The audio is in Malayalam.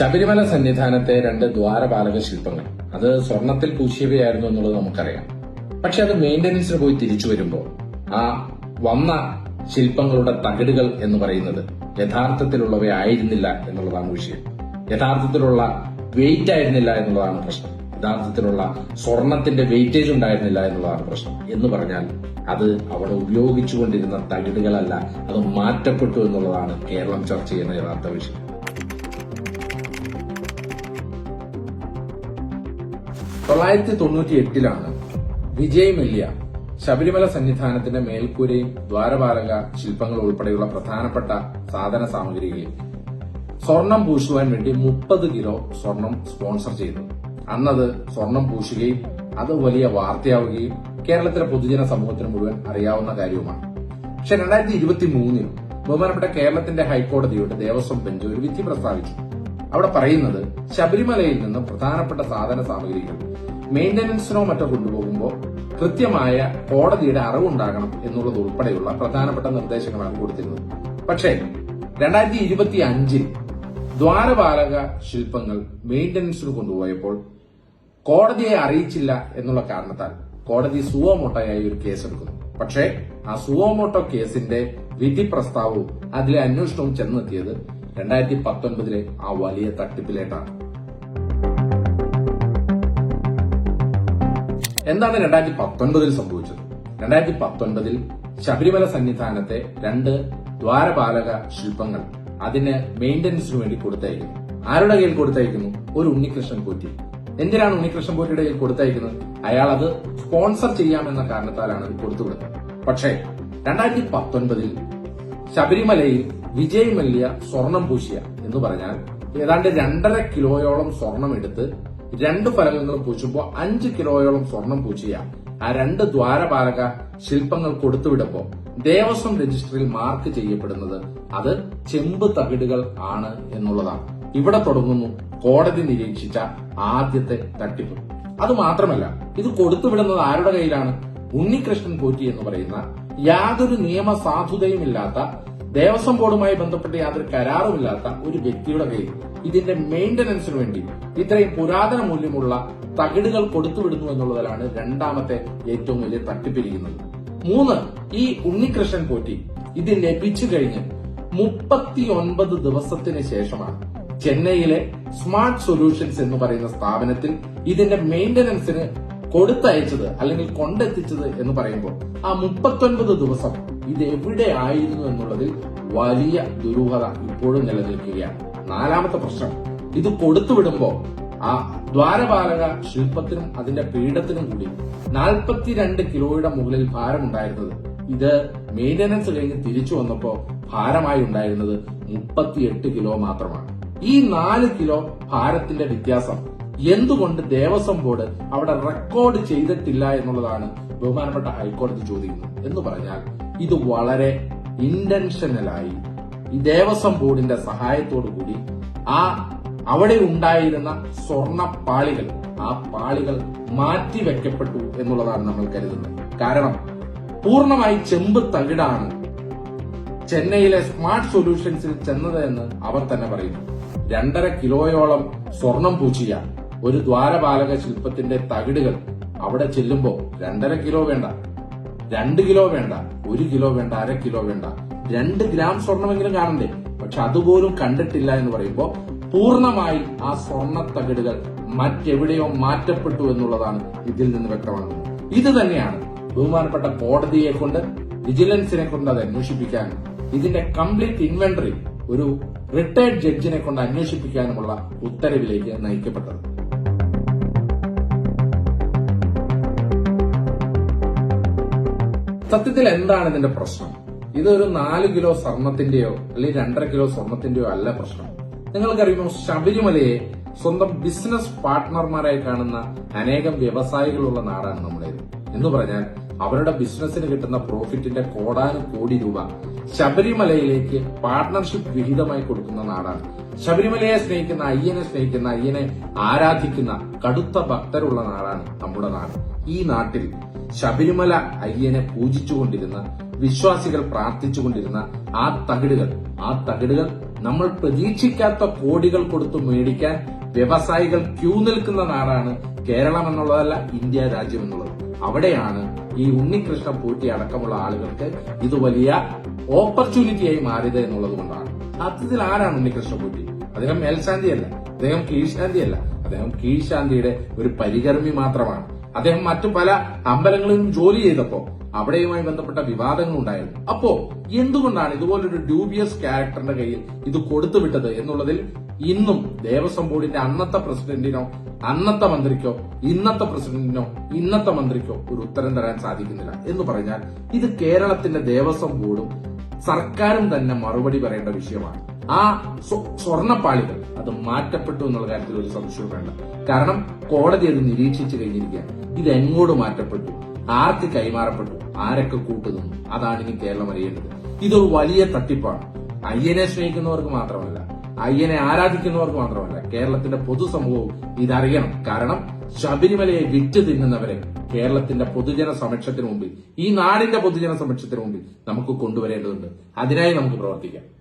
ശബരിമല സന്നിധാനത്തെ രണ്ട് ദ്വാരപാലക ശില്പങ്ങൾ. അത് സ്വർണത്തിൽ പൂശിയവയായിരുന്നു എന്നുള്ളത് നമുക്കറിയാം. പക്ഷെ അത് മെയിന്റനൻസിന് പോയി തിരിച്ചു വരുമ്പോൾ ആ വന്ന ശില്പങ്ങളുടെ തകിടുകൾ എന്ന് പറയുന്നത് യഥാർത്ഥത്തിലുള്ളവയായിരുന്നില്ല എന്നുള്ളതാണ് വിഷയം. യഥാർത്ഥത്തിലുള്ള വെയിറ്റ് ആയിരുന്നില്ല എന്നുള്ളതാണ് പ്രശ്നം. യഥാർത്ഥത്തിലുള്ള സ്വർണത്തിന്റെ വെയിറ്റേജ് ഉണ്ടായിരുന്നില്ല എന്നുള്ളതാണ് പ്രശ്നം. എന്ന് പറഞ്ഞാൽ അത് അവിടെ ഉപയോഗിച്ചുകൊണ്ടിരുന്ന തകിടുകളല്ല അത് മാറ്റപ്പെട്ടു എന്നുള്ളതാണ് കേരളം ചർച്ച ചെയ്യുന്ന യഥാർത്ഥ വിഷയം. തൊള്ളായിരത്തി തൊണ്ണൂറ്റി എട്ടിലാണ് വിജയ് മല്യ ശബരിമല സന്നിധാനത്തിന്റെ മേൽക്കൂരയും ദ്വാരപാലക ശില്പങ്ങൾ ഉൾപ്പെടെയുള്ള പ്രധാനപ്പെട്ട സാധന സാമഗ്രികളിൽ സ്വർണം പൂശുവാൻ വേണ്ടി മുപ്പത് കിലോ സ്വർണം സ്പോൺസർ ചെയ്തു. അന്നത് സ്വർണം പൂശുകയും അത് വലിയ വാർത്തയാവുകയും കേരളത്തിലെ പൊതുജന സമൂഹത്തിന് മുഴുവൻ അറിയാവുന്ന കാര്യവുമാണ്. പക്ഷെ രണ്ടായിരത്തി ഇരുപത്തി മൂന്നിൽ ബഹുമാനപ്പെട്ട കേരളത്തിന്റെ ഹൈക്കോടതിയുടെ ദേവസ്വം ബെഞ്ച് ഒരു വിധി പ്രസ്താവിച്ചു. അവിടെ പറയുന്നത് ശബരിമലയിൽ നിന്ന് പ്രധാനപ്പെട്ട സാധന സാമഗ്രികൾ മെയിന്റനൻസിനോ മറ്റോ കൊണ്ടുപോകുമ്പോൾ കൃത്യമായ കോടതിയുടെ അറിവുണ്ടാകണം എന്നുള്ളത് ഉൾപ്പെടെയുള്ള പ്രധാനപ്പെട്ട നിർദ്ദേശങ്ങളാണ് കൊടുത്തിരുന്നത്. പക്ഷേ രണ്ടായിരത്തി ഇരുപത്തി അഞ്ചിൽ ദ്വാരപാലക ശില്പങ്ങൾ മെയിന്റനൻസിന് കൊണ്ടുപോയപ്പോൾ കോടതിയെ അറിയിച്ചില്ല എന്നുള്ള കാരണത്താൽ കോടതി സുവോമോട്ടോയായി ഒരു കേസെടുക്കുന്നു പക്ഷേ ആ സുവോമോട്ടോ കേസിന്റെ വിധി പ്രസ്താവവും അതിലെ അന്വേഷണവും ചെന്നെത്തിയത് രണ്ടായിരത്തി പത്തൊൻപതിലെ ആ വലിയ തട്ടിപ്പിലേട്ടാണ് എന്താണ് രണ്ടായിരത്തി പത്തൊൻപതിൽ സംഭവിച്ചത്? രണ്ടായിരത്തി പത്തൊൻപതിൽ ശബരിമല സന്നിധാനത്തെ രണ്ട് ദ്വാരപാലക ശില്പങ്ങൾ അതിന് മെയിന്റനൻസിന് വേണ്ടി കൊടുത്തയക്കുന്നു. ആരുടെ കയ്യിൽ കൊടുത്തയക്കുന്നു? ഒരു ഉണ്ണികൃഷ്ണൻ പോറ്റി. എന്തിനാണ് ഉണ്ണികൃഷ്ണൻ പോറ്റിയുടെ കയ്യിൽ കൊടുത്തയക്കുന്നത്? അയാൾ അത് സ്പോൺസർ ചെയ്യാമെന്ന കാരണത്താലാണ് അത് കൊടുത്തു കൊടുത്തത് പക്ഷേ രണ്ടായിരത്തി പത്തൊൻപതിൽ ശബരിമലയിൽ വിജയ് മല്യ സ്വർണം പൂശിയ എന്ന് പറഞ്ഞാൽ ഏതാണ്ട് രണ്ടര കിലോയോളം സ്വർണം എടുത്ത് രണ്ട് ഫലകങ്ങളും പൂശുമ്പോൾ അഞ്ച് കിലോയോളം സ്വർണം പൂശിയ. ആ രണ്ട് ദ്വാരപാലക ശില്പങ്ങൾ കൊടുത്തുവിടുമ്പോൾ ദേവസ്വം രജിസ്റ്ററിൽ മാർക്ക് ചെയ്യപ്പെടുന്നത് അത് ചെമ്പ് തകിടുകൾ ആണ് എന്നുള്ളതാണ്. ഇവിടെ തുടങ്ങുന്നു കോടതി നിരീക്ഷിച്ച ആദ്യത്തെ തട്ടിപ്പ്. അത് മാത്രമല്ല ഇത് കൊടുത്തുവിടുന്നത് ആരുടെ കയ്യിലാണ്? ഉണ്ണികൃഷ്ണൻ പോറ്റി എന്ന് പറയുന്ന യാതൊരു നിയമ സാധുതയുമില്ലാത്ത ദേവസ്വം ബോർഡുമായി ബന്ധപ്പെട്ട് യാതൊരു കരാറുമില്ലാത്ത ഒരു വ്യക്തിയുടെ കയ്യിൽ ഇതിന്റെ മെയിന്റനൻസിന് വേണ്ടി ഇത്രയും പുരാതന മൂല്യമുള്ള തകിടുകൾ കൊടുത്തുവിടുന്നു എന്നുള്ളതിലാണ് രണ്ടാമത്തെ ഏറ്റവും വലിയ തട്ടിപ്പിരിക്കുന്നത്. മൂന്ന് ഈ ഉണ്ണികൃഷ്ണൻ പോറ്റി ഇത് ലഭിച്ചു കഴിഞ്ഞ് മുപ്പത്തിയൊൻപത് ദിവസത്തിന് ശേഷമാണ് ചെന്നൈയിലെ സ്മാർട്ട് സൊല്യൂഷൻസ് എന്ന് പറയുന്ന സ്ഥാപനത്തിൽ ഇതിന്റെ മെയിന്റനൻസിന് കൊടുത്തയച്ചത് അല്ലെങ്കിൽ കൊണ്ടെത്തിച്ചത് എന്ന് പറയുമ്പോൾ ആ മുപ്പത്തൊൻപത് ദിവസം ഇത് എവിടെ ആയിരുന്നു എന്നുള്ളതിൽ വലിയ ദുരൂഹത ഇപ്പോഴും നിലനിൽക്കുകയാണ്. നാലാമത്തെ പ്രശ്നം ഇത് കൊടുത്തുവിടുമ്പോ ആ ദ്വാരപാലക ശില്പത്തിനും അതിന്റെ പീഠത്തിനും കൂടി നാൽപ്പത്തിരണ്ട് കിലോയുടെ മുകളിൽ ഭാരമുണ്ടായിരുന്നത് ഇത് മെയിന്റനൻസ് കഴിഞ്ഞ് തിരിച്ചു വന്നപ്പോ ഭാരമായി ഉണ്ടായിരുന്നത് മുപ്പത്തിയെട്ട് കിലോ മാത്രമാണ്. ഈ നാല് കിലോ ഭാരത്തിന്റെ വ്യത്യാസം. എന്തുകൊണ്ട് ദേവസ്വം ബോർഡ് അവിടെ റെക്കോർഡ് ചെയ്തിട്ടില്ല എന്നുള്ളതാണ് ബഹുമാനപ്പെട്ട ഹൈക്കോടതി ചോദിക്കുന്നത്. എന്ന് പറഞ്ഞാൽ ഇത് വളരെ ഇന്റൻഷനലായി ഈ ദേവസ്വം ബോർഡിന്റെ സഹായത്തോടു കൂടി ആ അവിടെ ഉണ്ടായിരുന്ന സ്വർണ പാളികൾ ആ പാളികൾ മാറ്റി മാറ്റിവെക്കപ്പെട്ടു എന്നുള്ളതാണ് നമ്മൾ കരുതുന്നത്. കാരണം പൂർണമായി ചെമ്പ് തകിടാണ് ചെന്നൈയിലെ സ്മാർട്ട് സൊല്യൂഷൻസിൽ ചെന്നത് എന്ന് അവർ തന്നെ പറയുന്നു. രണ്ടര കിലോയോളം സ്വർണം പൂച്ചിയ ഒരു ദ്വാരപാലക ശില്പത്തിന്റെ തകിടുകൾ അവിടെ ചെല്ലുമ്പോൾ രണ്ടര കിലോ വേണ്ട രണ്ട് കിലോ വേണ്ട ഒരു കിലോ വേണ്ട അര കിലോ വേണ്ട. രണ്ട് ഗ്രാം സ്വർണമെങ്കിലും കാണണ്ടേ? പക്ഷെ അതുപോലും കണ്ടിട്ടില്ല എന്ന് പറയുമ്പോൾ പൂർണമായി ആ സ്വർണ തകിടുകൾ മറ്റെവിടെയോ മാറ്റപ്പെട്ടു എന്നുള്ളതാണ് ഇതിൽ നിന്ന് വ്യക്തമാകുന്നത്. ഇത് തന്നെയാണ് ബഹുമാനപ്പെട്ട കോടതിയെ കൊണ്ട് വിജിലൻസിനെ കൊണ്ട് അത് അന്വേഷിപ്പിക്കാനും ഇതിന്റെ കംപ്ലീറ്റ് ഇൻവെന്ററി ഒരു റിട്ടയർഡ് ജഡ്ജിനെ കൊണ്ട് അന്വേഷിപ്പിക്കാനുമുള്ള ഉത്തരവിലേക്ക് നയിക്കപ്പെട്ടത്. സത്യത്തിൽ എന്താണ് ഇതിന്റെ പ്രശ്നം? ഇതൊരു നാല് കിലോ സ്വർണത്തിന്റെയോ അല്ലെങ്കിൽ രണ്ടര കിലോ സ്വർണത്തിന്റെയോ അല്ല പ്രശ്നം. നിങ്ങൾക്കറിയുമോ ശബരിമലയെ സ്വന്തം ബിസിനസ് പാർട്ട്ണർമാരായി കാണുന്ന അനേകം വ്യവസായികളുള്ള നാടാണ് നമ്മുടേത് എന്ന് പറഞ്ഞാൽ അവരുടെ ബിസിനസ്സിന് കിട്ടുന്ന പ്രോഫിറ്റിന്റെ കോടാനും കോടി രൂപ ശബരിമലയിലേക്ക് പാർട്ട്ണർഷിപ്പ് വിഹിതമായി കൊടുക്കുന്ന നാടാണ്. ശബരിമലയെ സ്നേഹിക്കുന്ന അയ്യനെ സ്നേഹിക്കുന്ന അയ്യനെ ആരാധിക്കുന്ന കടുത്ത ഭക്തരുള്ള നാടാണ് നമ്മുടെ നാട്. ഈ നാട്ടിൽ ശബരിമല അയ്യനെ പൂജിച്ചുകൊണ്ടിരുന്ന വിശ്വാസികൾ പ്രാർത്ഥിച്ചുകൊണ്ടിരുന്ന ആ തകിടുകൾ ആ തകിടുകൾ നമ്മൾ പ്രതീക്ഷിക്കാത്ത കോടികൾ കൊടുത്ത് മേടിക്കാൻ വ്യവസായികൾ ക്യൂ നിൽക്കുന്ന നാടാണ് കേരളം എന്നുള്ളതല്ല ഇന്ത്യ രാജ്യം എന്നുള്ളത്. അവിടെയാണ് ഈ ഉണ്ണികൃഷ്ണ പൂറ്റി അടക്കമുള്ള ആളുകൾക്ക് ഇത് വലിയ ഓപ്പർച്യൂണിറ്റിയായി മാറിയത് എന്നുള്ളത് കൊണ്ടാണ്. സത്യത്തിൽ ആരാണ് ഉണ്ണികൃഷ്ണ പൂറ്റി അദ്ദേഹം മേൽശാന്തിയല്ല. അദ്ദേഹം കീഴ്ശാന്തിയല്ല. അദ്ദേഹം കീഴ്ശാന്തിയുടെ ഒരു പരികർമ്മി മാത്രമാണ്. അദ്ദേഹം മറ്റു പല അമ്പലങ്ങളിലും ജോലി ചെയ്തപ്പോ അവിടെയുമായി ബന്ധപ്പെട്ട വിവാദങ്ങൾ ഉണ്ടായിരുന്നു. അപ്പോ എന്തുകൊണ്ടാണ് ഇതുപോലൊരു ഡ്യൂബിയസ് ക്യാരക്ടറിന്റെ കയ്യിൽ ഇത് കൊടുത്തുവിട്ടത് എന്നുള്ളതിൽ ഇന്നും ദേവസ്വം ബോർഡിന്റെ അന്നത്തെ പ്രസിഡന്റിനോ അന്നത്തെ മന്ത്രിക്കോ ഇന്നത്തെ പ്രസിഡന്റിനോ ഇന്നത്തെ മന്ത്രിക്കോ ഒരു ഉത്തരം തരാൻ സാധിക്കുന്നില്ല എന്ന് പറഞ്ഞാൽ ഇത് കേരളത്തിന്റെ ദേവസ്വം ബോർഡും സർക്കാരും തന്നെ മറുപടി പറയേണ്ട വിഷയമാണ്. ആ സ്വർണപ്പാളികൾ അത് മാറ്റപ്പെട്ടു എന്നുള്ള കാര്യത്തിൽ ഒരു സംശയവും വേണ്ട. കാരണം കോടതി അത് നിരീക്ഷിച്ചു കഴിഞ്ഞിരിക്കുകയാണ്. ഇത് എങ്ങോട്ട് മാറ്റപ്പെട്ടു? ആർക്ക് കൈമാറപ്പെട്ടു? ആരൊക്കെ കൂട്ടുനിന്നു? അതാണ് ഇനി കേരളം അറിയേണ്ടത്. ഇതൊരു വലിയ തട്ടിപ്പാണ്. അയ്യനെ സ്നേഹിക്കുന്നവർക്ക് മാത്രമല്ല അയ്യനെ ആരാധിക്കുന്നവർക്ക് മാത്രമല്ല കേരളത്തിന്റെ പൊതുസമൂഹവും ഇതറിയണം. കാരണം ശബരിമലയെ വിറ്റ് തിന്നുന്നവരെ കേരളത്തിന്റെ പൊതുജന സമക്ഷത്തിന് മുമ്പിൽ ഈ നാടിന്റെ പൊതുജന സമക്ഷത്തിന് മുമ്പിൽ നമുക്ക് കൊണ്ടുവരേണ്ടതുണ്ട്. അതിനായി നമുക്ക് പ്രവർത്തിക്കാം.